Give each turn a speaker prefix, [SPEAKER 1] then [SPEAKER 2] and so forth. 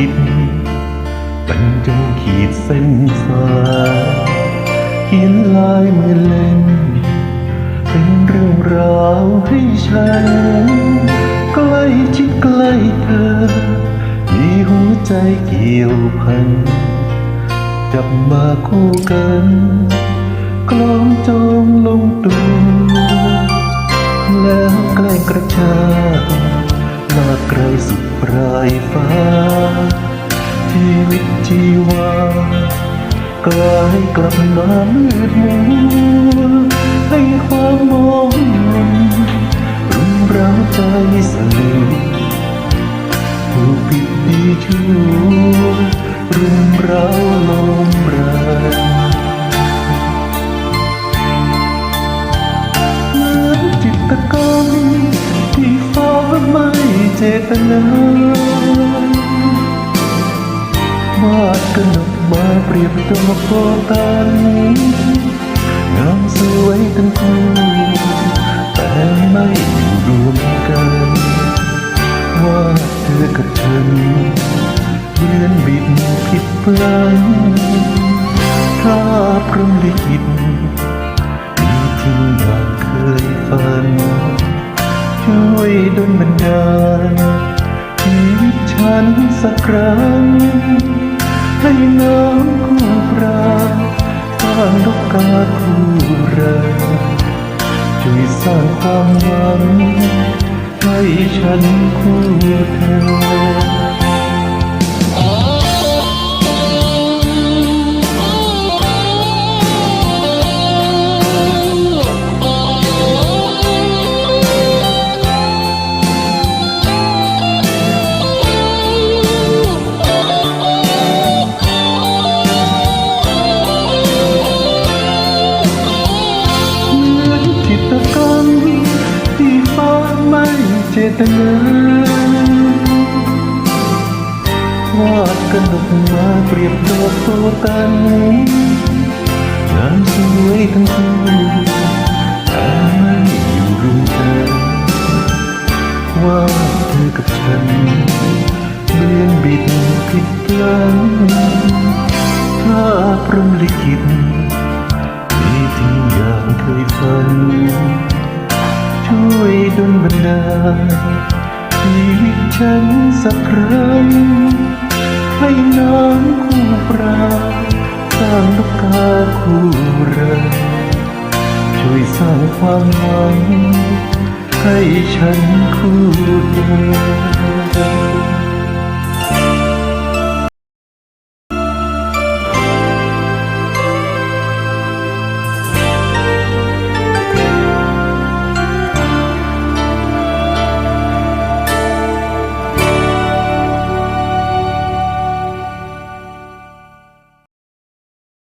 [SPEAKER 1] คิดบรรจงขีดเส้นสายเขียนลายมือเล่น เป็นเรื่องราวให้ฉัน ใกล้ชิดใกล้เธอ มีหัวใจเกี่ยวพัน จับมาคู่กันกลอมจองลงตัวแล้วใกล้กระชากาไกลสุดปลายฟ้า ชีวิตชีวากลายกลับมามืดมัวให้ความมองมนรุมเร้าใจสั่นถูกผิดดีชั่วรุมเร้า เจตนาวาดกันออกมาเปรียบตัวโบตันงามสวยทั้งคู่แต่ไม่อยู่รวมกัน ว่าเธอกับฉันเหมือนบิดผิดพลันถ้าพรมลิขิตมีจริงอย่างเคยฝัน ช่วยดลบันดาลันสักครั้ง ให้น้ำคู่เราสร้างลูกกาคู่เราช่วยสร้างความหวังให้ฉันคู่เธอ ที่ฟ้าไม่เจตนาวาดกันออกมาเปรียบดอกโตกันงามสวยทั้งคู่แต่ไม่อยู่รวมกันว่าเธอกับฉันเหมือนบิดผิดพลันถ้าพรหมลิขิตมีที่อย่างเคยฝัน วยดลบันดาลชีวิตฉันสักครั้ง ให้น้ำคู่ปราสร้างลูกกาคู่รักช่วยสร้างความหวังให้ฉันคู่เดิน